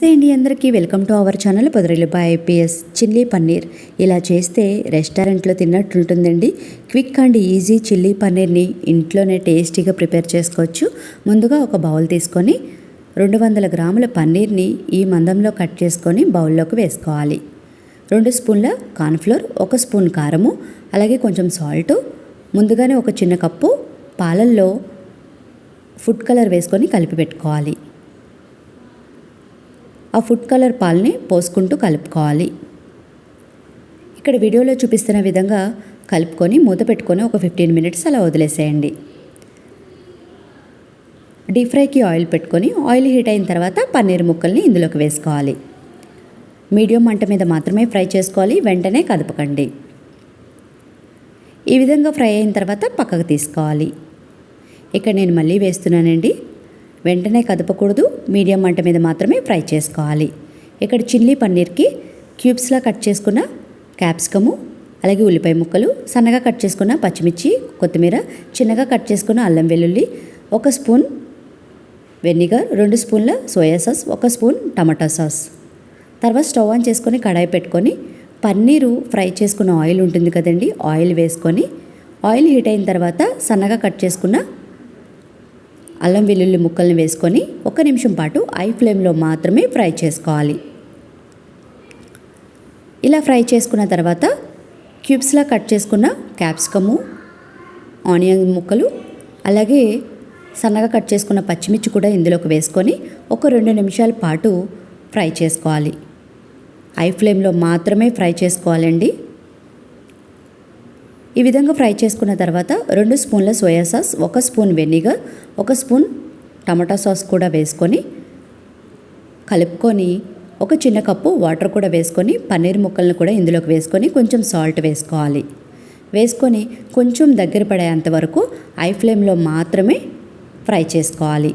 నమస్తే అండి అందరికీ. వెల్కమ్ టు అవర్ ఛానల్ పొదరిల్లిపాయ ఐపీఎస్. చిల్లీ పన్నీర్. ఇలా చేస్తే రెస్టారెంట్లో తిన్నట్టుంటుందండి క్విక్ అండ్ ఈజీ చిల్లీ పన్నీర్ని ఇంట్లోనే టేస్టీగా ప్రిపేర్ చేసుకోవచ్చు. ముందుగా ఒక బౌల్ తీసుకొని రెండు వందల గ్రాముల పన్నీర్ని ఈ మందంలో కట్ చేసుకొని బౌల్లోకి వేసుకోవాలి. రెండు స్పూన్ల కార్న్ఫ్లోర్ ఒక స్పూన్ కారము అలాగే కొంచెం సాల్ట్ ముందుగానే ఒక చిన్న కప్పు పాలల్లో ఫుడ్ కలర్ వేసుకొని కలిపి పెట్టుకోవాలి. ఆ ఫుడ్ కలర్ పాల్ని పోసుకుంటూ కలుపుకోవాలి. ఇక్కడ వీడియోలో చూపిస్తున్న విధంగా కలుపుకొని మూత పెట్టుకొని ఒక ఫిఫ్టీన్ మినిట్స్ అలా వదిలేసేయండి. డీప్ ఫ్రైకి ఆయిల్ పెట్టుకొని ఆయిల్ హీట్ అయిన తర్వాత పన్నీర్ ముక్కల్ని ఇందులోకి వేసుకోవాలి. మీడియం మంట మీద మాత్రమే ఫ్రై చేసుకోవాలి వెంటనే కదపకండి. ఈ విధంగా ఫ్రై అయిన తర్వాత పక్కకు తీసుకోవాలి. ఇక్కడ నేను మళ్ళీ వేస్తున్నానండి. వెంటనే కదపకూడదు మీడియం మంట మీద మాత్రమే ఫ్రై చేసుకోవాలి. ఇక్కడ చిల్లీ పన్నీర్కి క్యూబ్స్లా కట్ చేసుకున్న క్యాప్సికము అలాగే ఉల్లిపాయ ముక్కలు సన్నగా కట్ చేసుకున్న పచ్చిమిర్చి కొత్తిమీర చిన్నగా కట్ చేసుకున్న అల్లం వెల్లుల్లి ఒక స్పూన్ వెనిగర్ రెండు స్పూన్ల సోయా సాస్ ఒక స్పూన్ టమాటా సాస్. తర్వాత స్టవ్ ఆన్ చేసుకొని కడాయి పెట్టుకొని పన్నీరు ఫ్రై చేసుకున్న ఆయిల్ ఉంటుంది కదండి ఆయిల్ వేసుకొని ఆయిల్ హీట్ అయిన తర్వాత సన్నగా కట్ చేసుకున్న అల్లం వెల్లుల్లి ముక్కల్ని వేసుకొని ఒక నిమిషం పాటు ఐ ఫ్లేమ్లో మాత్రమే ఫ్రై చేసుకోవాలి. ఇలా ఫ్రై చేసుకున్న తర్వాత క్యూబ్స్లా కట్ చేసుకున్న క్యాప్సికము ఆనియన్ ముక్కలు అలాగే సన్నగా కట్ చేసుకున్న పచ్చిమిర్చి కూడా ఇందులోకి వేసుకొని ఒక రెండు నిమిషాల పాటు ఫ్రై చేసుకోవాలి. ఐ ఫ్లేమ్లో మాత్రమే ఫ్రై చేసుకోవాలండి. ఈ విధంగా ఫ్రై చేసుకున్న తర్వాత రెండు స్పూన్ల సోయా సాస్ ఒక స్పూన్ వెనిగర్ ఒక స్పూన్ టమాటా సాస్ కూడా వేసుకొని కలుపుకొని ఒక చిన్న కప్పు వాటర్ కూడా వేసుకొని పన్నీర్ ముక్కలను కూడా ఇందులోకి వేసుకొని కొంచెం సాల్ట్ వేసుకోవాలి. వేసుకొని కొంచెం దగ్గర పడేంత వరకు ఐ ఫ్లేమ్లో మాత్రమే ఫ్రై చేసుకోవాలి.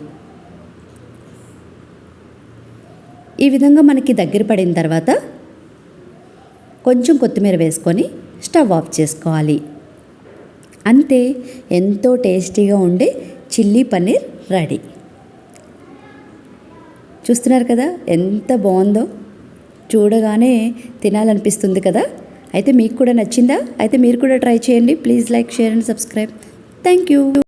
ఈ విధంగా మనకి దగ్గర పడిన తర్వాత కొంచెం కొత్తిమీర వేసుకొని స్టవ్ ఆఫ్ చేసుకోవాలి. అంతే ఎంతో టేస్టీగా ఉండే చిల్లీ పన్నీర్ రెడీ. చూస్తున్నారు కదా ఎంత బాగుందో. చూడగానే తినాలనిపిస్తుంది కదా. అయితే మీకు కూడా నచ్చిందా? అయితే మీరు కూడా ట్రై చేయండి. Please like share and subscribe. Thank you.